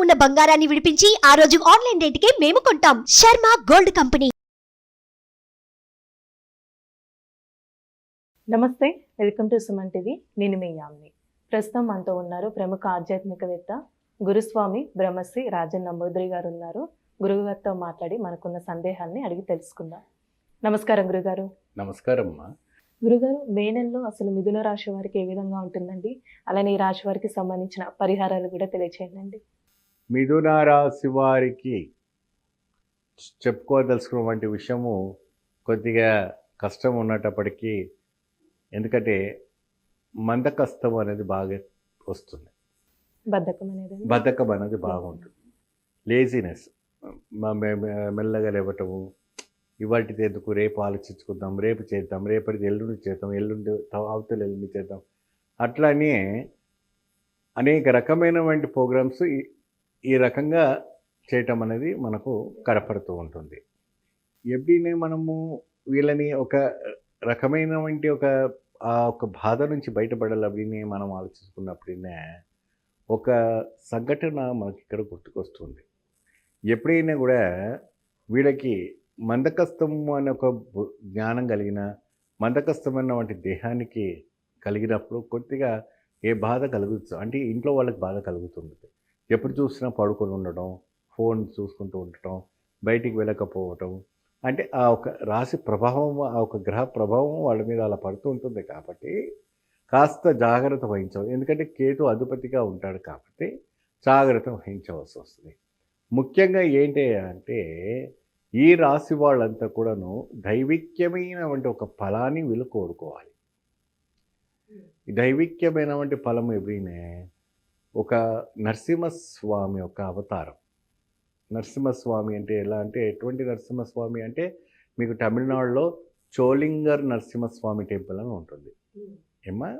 ఉన్న బంగారాన్ని విడిపించి ఆ రోజు ఆన్లైన్ రేటుకే మేము కొంటాం. Sharma gold company. నమస్తే వెల్కమ్ టు సుమన్ టీవీ. నేను మీ యామ్ని. ప్రస్తుతం మనతో ఉన్నారు ప్రముఖ ఆధ్యాత్మికవేత్త గురుస్వామి బ్రహ్మశ్రీ రాజన్ నంబూద్రి గారు ఉన్నారు గురువుగారితో మాట్లాడి మనకున్న సందేహాన్ని అడిగి తెలుసుకుందాం. నమస్కారం గురుగారు. నమస్కారం అమ్మా. గురుగారు మే నెలలో అసలు మిథున రాశి వారికి ఏ విధంగా ఉంటుందండి? అలానే ఈ రాశి వారికి సంబంధించిన పరిహారాలు కూడా తెలియచేయండి. మిథున రాశి వారికి చెప్పుకోదలుచుకున్నటువంటి విషయము కొద్దిగా కష్టం ఉన్నటప్పటికీ ఎందుకంటే మందకష్టం అనేది బాగా వస్తుంది. బద్ధకం అనేది. బద్ధకం అనేది బాగుంటుంది. లేజినెస్ మెల్లగా లేవటము. ఇవాటిది ఎందుకు? రేపు ఆలోచించుకుందాం రేపు చేద్దాం రేపటిది ఎల్లుండి చేద్దాం ఎల్లుండి అవతల ఎల్లుండి చేద్దాం. అట్లానే అనేక రకమైనటువంటి ప్రోగ్రామ్స్ ఈ రకంగా చేయటం అనేది మనకు కనపడుతూ ఉంటుంది. ఎప్పుడైనా మనము వీళ్ళని ఒక రకమైనటువంటి ఒక ఆ ఒక బాధ నుంచి బయటపడాలని మనం ఆలోచించుకున్నప్పుడే ఒక సంఘటన మనకి ఇక్కడ గుర్తుకొస్తుంది. ఎప్పుడైనా కూడా వీళ్ళకి మందకస్తము అనే ఒక జ్ఞానం కలిగిన మందకస్తమైన వంటి దేహానికి కలిగినప్పుడు కొద్దిగా ఏ బాధ కలుగుతుంది అంటే ఇంట్లో వాళ్ళకి బాధ కలుగుతుంది ఎప్పుడు చూసినా పడుకొని ఉండడం ఫోన్ చూసుకుంటూ ఉండటం బయటికి వెళ్ళకపోవటం అంటే ఆ ఒక రాశి ప్రభావం ఆ ఒక గ్రహ ప్రభావం వాళ్ళ మీద అలా పడుతూ ఉంటుంది కాబట్టి కాస్త జాగ్రత్త వహించవు ఎందుకంటే కేతు అధిపతిగా ఉంటాడు కాబట్టి జాగ్రత్త వహించవలసి వస్తుంది. ముఖ్యంగా ఏంటి అంటే ఈ రాశి వాళ్ళంతా కూడాను దైవిక్యమైనటువంటి ఒక ఫలాన్ని వీళ్ళు కోరుకోవాలి. దైవిక్యమైనటువంటి ఫలం ఎప్పుడైనా ఒక నరసింహస్వామి యొక్క అవతారం. నరసింహస్వామి అంటే ఎలా అంటే ఎటువంటి నరసింహస్వామి అంటే మీకు తమిళనాడులో చోళింగర్ నరసింహస్వామి టెంపుల్ అని ఉంటుంది. ఏమా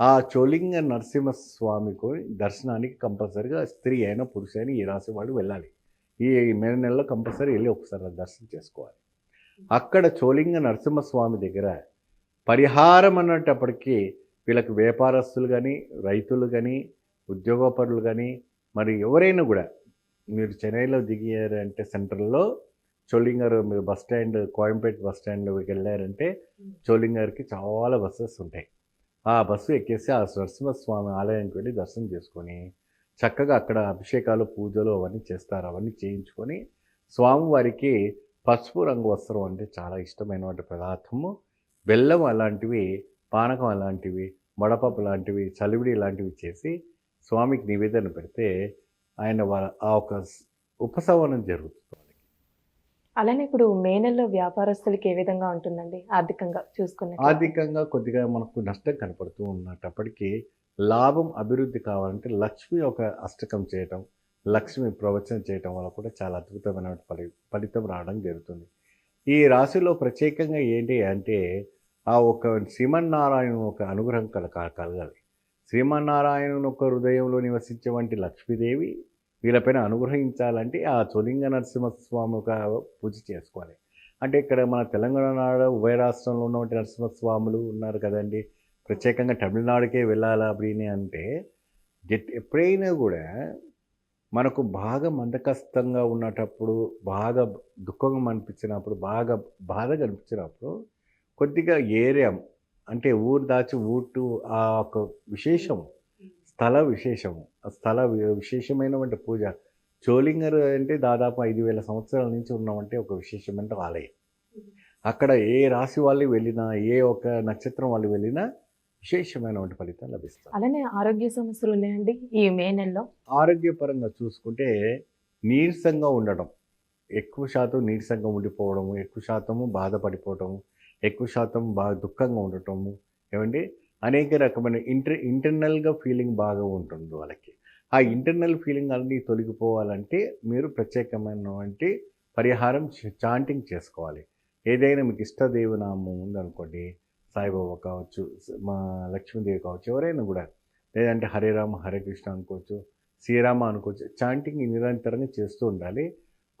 ఆ చోళింగ నరసింహస్వామికి దర్శనానికి కంపల్సరిగా స్త్రీ అయినా పురుష అయినా ఈ రాశి వాళ్ళు వెళ్ళాలి. ఈ మే నెలలో కంపల్సరీ వెళ్ళి ఒకసారి దర్శనం చేసుకోవాలి. అక్కడ చోళింగ నరసింహస్వామి దగ్గర పరిహారం అన్నటప్పటికీ వీళ్ళకి వ్యాపారస్తులు కానీ రైతులు కానీ ఉద్యోగపరులు కానీ మరి ఎవరైనా కూడా మీరు చెన్నైలో దిగారంటే సెంట్రల్లో చోళింగర్ మీరు బస్ స్టాండ్ కోయంపేట బస్ స్టాండ్లోకి వెళ్ళారంటే చోళింగర్కి చాలా బస్సెస్ ఉంటాయి. ఆ బస్సు ఎక్కేసి ఆ నరసింహస్వామి ఆలయానికి వెళ్ళి దర్శనం చేసుకొని చక్కగా అక్కడ అభిషేకాలు పూజలు అవన్నీ చేస్తారు. అవన్నీ చేయించుకొని స్వామివారికి పసుపు రంగు వస్త్రం అంటే చాలా ఇష్టమైనటువంటి పదార్థము. బెల్లం అలాంటివి పానకం అలాంటివి వడపప్పు లాంటివి చలివిడి లాంటివి చేసి స్వామికి నివేదన పెడితే ఆయన ఆ ఒక ఉపశమనం జరుగుతుంది అలానే ఇప్పుడు మే నెలలో వ్యాపారస్తులకి ఏ విధంగా ఉంటుందండి? ఆర్థికంగా చూసుకునే ఆర్థికంగా కొద్దిగా మనకు నష్టం కనపడుతూ ఉన్నప్పటికీ లాభం అభివృద్ధి కావాలంటే లక్ష్మి ఒక అష్టకం చేయటం లక్ష్మి ప్రవచనం చేయటం వల్ల కూడా చాలా అద్భుతమైన ఫలి ఫలితం రావడం జరుగుతుంది. ఈ రాశిలో ప్రత్యేకంగా ఏంటి అంటే ఆ ఒక శ్రీమన్నారాయణ ఒక అనుగ్రహం కల కలగాలి. శ్రీమన్నారాయణుని ఒక హృదయంలో నివసించే వంటి లక్ష్మీదేవి వీళ్ళపైన అనుగ్రహించాలంటే ఆ చొలింగ నరసింహస్వామి ఒక పూజ చేసుకోవాలి. అంటే ఇక్కడ మన తెలంగాణ ఉభయ రాష్ట్రంలో ఉన్నటువంటి నరసింహస్వాములు ఉన్నారు కదండి. ప్రత్యేకంగా తమిళనాడుకే వెళ్ళాలా అప్పుడని అంటే ఎప్పుడైనా కూడా మనకు బాగా మందకస్తంగా ఉన్నటప్పుడు బాగా దుఃఖంగా అనిపించినప్పుడు బాగా బాధ కనిపించినప్పుడు కొద్దిగా ఏరియా అంటే ఊరు దాచి ఊటు ఆ ఒక విశేషము స్థల విశేషము. ఆ స్థల విశేషమైనటువంటి పూజ. చోలింగర్ అంటే దాదాపు ఐదు వేల సంవత్సరాల నుంచి ఉన్నవంటే ఒక విశేషమైన ఆలయం. అక్కడ ఏ రాశి వాళ్ళు వెళ్ళినా ఏ ఒక నక్షత్రం వాళ్ళు వెళ్ళినా విశేషమైనటువంటి ఫలితం లభిస్తుంది. అలానే ఆరోగ్య సమస్యలు ఉన్నాయండి ఈ మే నెలలో? ఆరోగ్యపరంగా చూసుకుంటే నీరసంగా ఉండడం ఎక్కువ శాతం నీరసంగా ఉండిపోవడము ఎక్కువ శాతము బాధపడిపోవడము ఎక్కువ శాతం బాగా దుఃఖంగా ఉండటము ఏమండి? అనేక రకమైన ఇంటర్ ఇంటర్నల్గా ఫీలింగ్ బాగా ఉంటుంది వాళ్ళకి. ఆ ఇంటర్నల్ ఫీలింగ్ అన్నీ తొలగిపోవాలంటే మీరు ప్రత్యేకమైనటువంటి పరిహారం చాంటింగ్ చేసుకోవాలి. ఏదైనా మీకు ఇష్టదేవనామం ఉందనుకోండి సాయిబాబా కావచ్చు మా లక్ష్మీదేవి కావచ్చు ఎవరైనా కూడా లేదంటే హరే రామ హరే కృష్ణ అనుకోవచ్చు శ్రీరామ అనుకోవచ్చు చాంటింగ్ నిరంతరంగా చేస్తూ ఉండాలి.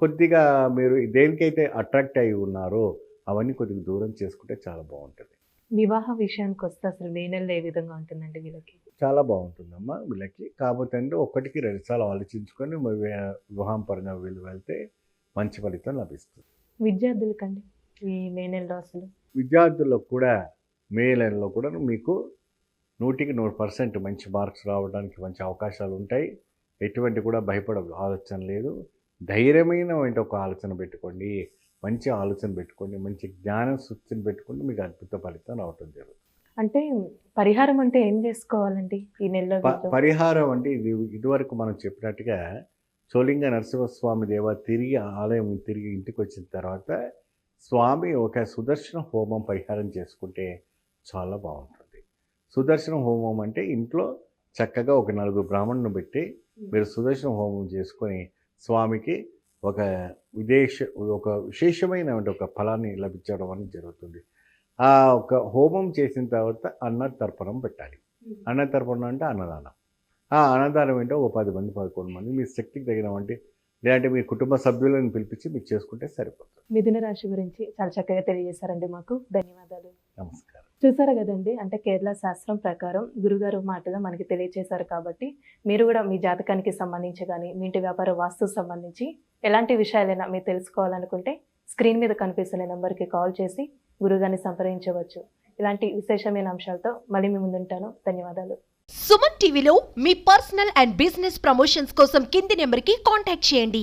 కొద్దిగా మీరు దేనికైతే అట్రాక్ట్ అయి ఉన్నారో అవన్నీ కొద్దిగా దూరం చేసుకుంటే చాలా బాగుంటుంది. వివాహ విషయానికి వస్తే అసలు మే నెలలో ఏ విధంగా ఉంటుందండి వీళ్ళకి? చాలా బాగుంటుందమ్మా వీళ్ళకి. కాకపోతే అంటే ఒక్కటికి రెండు సార్లు ఆలోచించుకొని వివాహం పరంగా వీళ్ళు వెళ్తే మంచి ఫలితం లభిస్తుంది. విద్యార్థులకండి ఈ మే నెలలో అసలు? విద్యార్థులకు కూడా మే నెలలో కూడా మీకు నూటికి నూరు పర్సెంట్ మంచి మార్క్స్ రావడానికి మంచి అవకాశాలు ఉంటాయి. ఎటువంటి కూడా భయపడ ఆలోచన లేదు. ధైర్యమైన ఒక ఆలోచన పెట్టుకోండి. మంచి ఆలోచన పెట్టుకోండి మంచి జ్ఞానం సూచన పెట్టుకోండి మీకు అద్భుత ఫలితం రావటం జరుగుతుంది. అంటే పరిహారం అంటే ఏం చేసుకోవాలండి ఈ నెలలో వీళ్ళు? పరిహారం అంటే ఇది ఇదివరకు మనం చెప్పినట్టుగా సోలింగ నరసింహస్వామి దేవ తిరిగి ఆలయం తిరిగి ఇంటికి వచ్చిన తర్వాత స్వామి ఒక సుదర్శన హోమం పరిహారం చేసుకుంటే చాలా బాగుంటుంది. సుదర్శన హోమం అంటే ఇంట్లో చక్కగా ఒక నలుగురు బ్రాహ్మణుని పెట్టి మీరు సుదర్శన హోమం చేసుకొని స్వామికి ఒక విదేశ ఒక విశేషమైన ఒక ఫలాన్ని లభించడం అనేది జరుగుతుంది. ఆ ఒక హోమం చేసిన తర్వాత అన్న తర్పణం పెట్టాలి. అన్న తర్పణం అంటే అన్నదానం. ఆ అన్నదానం ఏంటో ఒక పది మంది పదకొండు మంది మీ శక్తికి తగిన వంటి లేదంటే మీ కుటుంబ సభ్యులను పిలిపించి మీరు చేసుకుంటే సరిపోతుంది. మిథున రాశి గురించి చాలా చక్కగా తెలియజేశారండి మాకు. ధన్యవాదాలు. నమస్కారం. చూసారు కదండి? అంటే కేరళ శాస్త్రం ప్రకారం గురుగారు మాటగా మనకి తెలియచేశారు కాబట్టి మీరు కూడా మీ జాతకానికి సంబంధించి కానీ మీ ఇంటి వ్యాపార వాస్తు సంబంధించి ఎలాంటి విషయాలైనా మీరు తెలుసుకోవాలనుకుంటే స్క్రీన్ మీద కనిపిస్తున్న నెంబర్కి కాల్ చేసి గురుగారిని సంప్రదించవచ్చు. ఇలాంటి విశేషమైన అంశాలతో మళ్ళీ మీ ముందుంటాను. ధన్యవాదాలు. సుమన్ టీవీలో మీ పర్సనల్ అండ్ బిజినెస్ ప్రమోషన్స్ కోసం కింది నెంబర్కి కాంటాక్ట్ చేయండి.